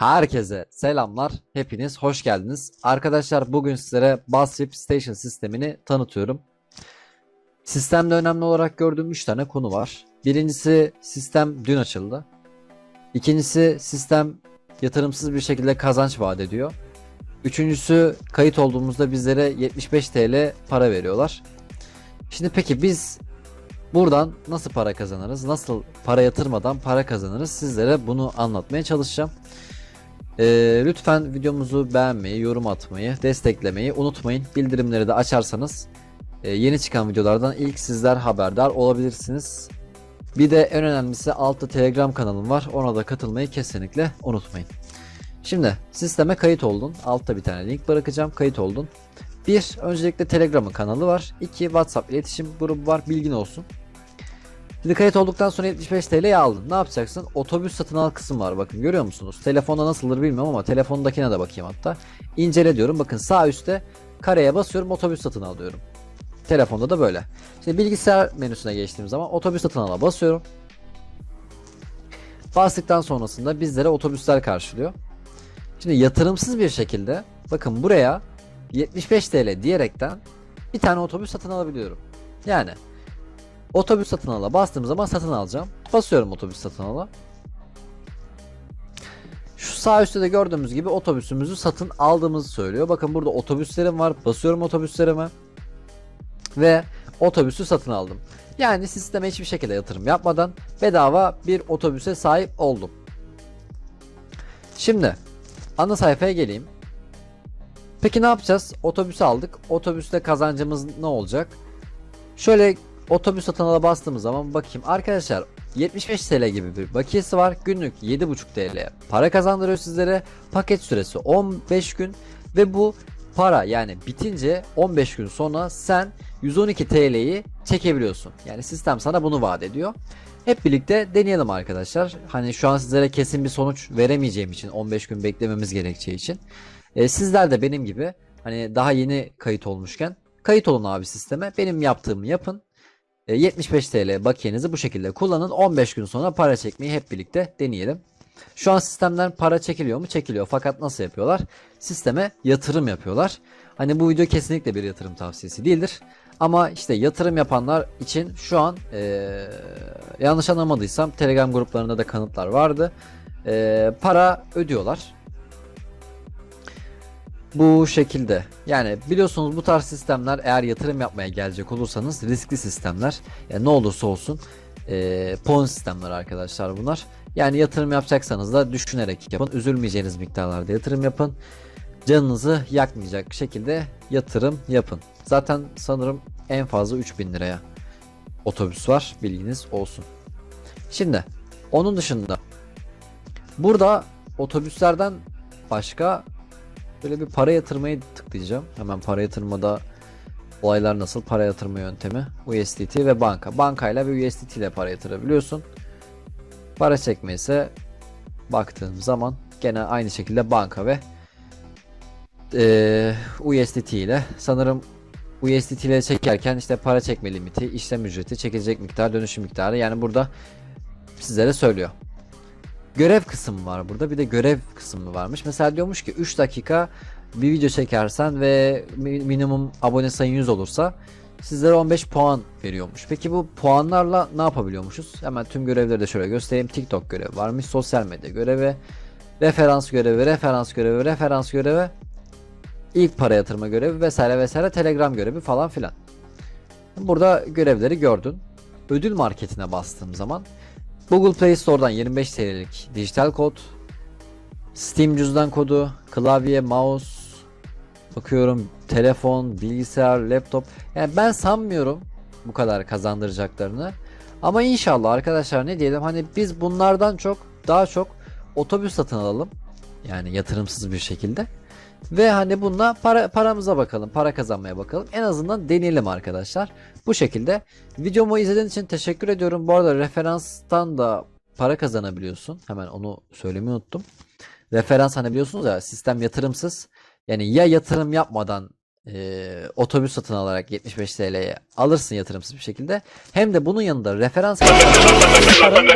Herkese selamlar. Hepiniz hoş geldiniz. Arkadaşlar bugün sizlere BuzzFeed Station sistemini tanıtıyorum. Sistemde önemli olarak gördüğüm 3 tane konu var. Birincisi sistem dün açıldı. İkincisi sistem yatırımsız bir şekilde kazanç vaat ediyor. Üçüncüsü kayıt olduğumuzda bizlere 75 TL para veriyorlar. Şimdi peki biz buradan nasıl para kazanırız? Nasıl para yatırmadan para kazanırız? Sizlere bunu anlatmaya çalışacağım. Ee, lütfen videomuzu beğenmeyi, yorum atmayı, desteklemeyi unutmayın. Bildirimleri de açarsanız e, yeni çıkan videolardan ilk sizler haberdar olabilirsiniz. Bir de en önemlisi altta Telegram kanalım var. Ona da katılmayı kesinlikle unutmayın. Şimdi sisteme kayıt oldun. Altta bir tane link bırakacağım. Kayıt oldun. Bir, öncelikle Telegram'ın kanalı var. İki, WhatsApp iletişim grubu var. Bilgin olsun. Şimdi kayıt olduktan sonra 75 TL'yi aldın. Ne yapacaksın? Otobüs satın al kısım var. Bakın görüyor musunuz? Telefonda nasıldır bilmiyorum ama telefondakine de bakayım hatta. İncele diyorum. Bakın sağ üstte kareye basıyorum. Otobüs satın al diyorum. Telefonda da böyle. Şimdi bilgisayar menüsüne geçtiğim zaman otobüs satın ala basıyorum. Bastıktan sonrasında bizlere otobüsler karşılıyor. Şimdi yatırımsız bir şekilde bakın buraya 75 TL diyerekten bir tane otobüs satın alabiliyorum. Yani otobüs satın ala bastığım zaman satın alacağım. Basıyorum otobüs satın ala. Şu sağ üstte de gördüğümüz gibi otobüsümüzü satın aldığımızı söylüyor. Bakın burada otobüslerim var. Basıyorum otobüslerime. Ve otobüsü satın aldım. Yani sisteme hiçbir şekilde yatırım yapmadan bedava bir otobüse sahip oldum. Şimdi ana sayfaya geleyim. Peki ne yapacağız? Otobüsü aldık. Otobüste kazancımız ne olacak? Şöyle otobüs satın bastığımız zaman bakayım. Arkadaşlar 75 TL gibi bir bakiyesi var. Günlük 7,5 TL para kazandırıyor sizlere. Paket süresi 15 gün ve bu para yani bitince 15 gün sonra sen 112 TL'yi çekebiliyorsun. Yani sistem sana bunu vaat ediyor. Hep birlikte deneyelim arkadaşlar. Hani şu an sizlere kesin bir sonuç veremeyeceğim için 15 gün beklememiz gerekeceği için. E, sizler de benim gibi hani daha yeni kayıt olmuşken kayıt olun abi sisteme. Benim yaptığımı yapın. E, 75 TL bakiyenizi bu şekilde kullanın. 15 gün sonra para çekmeyi hep birlikte deneyelim. Şu an sistemden para çekiliyor mu? Çekiliyor. Fakat nasıl yapıyorlar? Sisteme yatırım yapıyorlar. Hani bu video kesinlikle bir yatırım tavsiyesi değildir. Ama işte yatırım yapanlar için şu an eee, yanlış anlamadıysam Telegram gruplarında da kanıtlar vardı. Eee, para ödüyorlar. Bu şekilde. Yani biliyorsunuz bu tarz sistemler eğer yatırım yapmaya gelecek olursanız riskli sistemler. Yani ne olursa olsun eee Ponzi sistemler arkadaşlar bunlar. Yani yatırım yapacaksanız da düşünerek yapın. Üzülmeyeceğiniz miktarlarda yatırım yapın. Canınızı yakmayacak şekilde yatırım yapın. Zaten sanırım en fazla 3000 liraya otobüs var. Bilginiz olsun. Şimdi onun dışında burada otobüslerden başka böyle bir para yatırmayı tıklayacağım. Hemen para yatırmada olaylar nasıl? Para yatırma yöntemi USDT ve banka. Bankayla ve USDT ile para yatırabiliyorsun. Para çekme ise baktığım zaman gene aynı şekilde banka ve eee USDT ile sanırım USDT ile çekerken işte para çekme limiti, işlem ücreti, çekilecek miktar, dönüşüm miktarı yani burada sizlere söylüyor. Görev kısmı var burada bir de görev kısmı varmış. Mesela diyormuş ki 3 dakika bir video çekersen ve mi- minimum abone sayın 100 olursa sizlere 15 puan veriyormuş. Peki bu puanlarla ne yapabiliyormuşuz? Hemen tüm görevleri de şöyle göstereyim. TikTok görevi varmış, sosyal medya görevi, referans görevi, referans görevi, referans görevi, ilk para yatırma görevi vesaire vesaire Telegram görevi falan filan. Burada görevleri gördün. Ödül marketine bastığım zaman Google Play Store'dan 25 TL'lik dijital kod, Steam cüzdan kodu, klavye, mouse, bakıyorum telefon, bilgisayar, laptop. Yani ben sanmıyorum bu kadar kazandıracaklarını. Ama inşallah arkadaşlar ne diyelim hani biz bunlardan çok daha çok otobüs satın alalım. Yani yatırımsız bir şekilde. Ve hani bununla para, paramıza bakalım, para kazanmaya bakalım. En azından deneyelim arkadaşlar. Bu şekilde. Videomu izlediğiniz için teşekkür ediyorum. Bu arada referanstan da para kazanabiliyorsun. Hemen onu söylemeyi unuttum. Referans hani biliyorsunuz ya sistem yatırımsız. Yani ya yatırım yapmadan e, otobüs satın alarak 75 TL'ye alırsın yatırımsız bir şekilde. Hem de bunun yanında referans paranı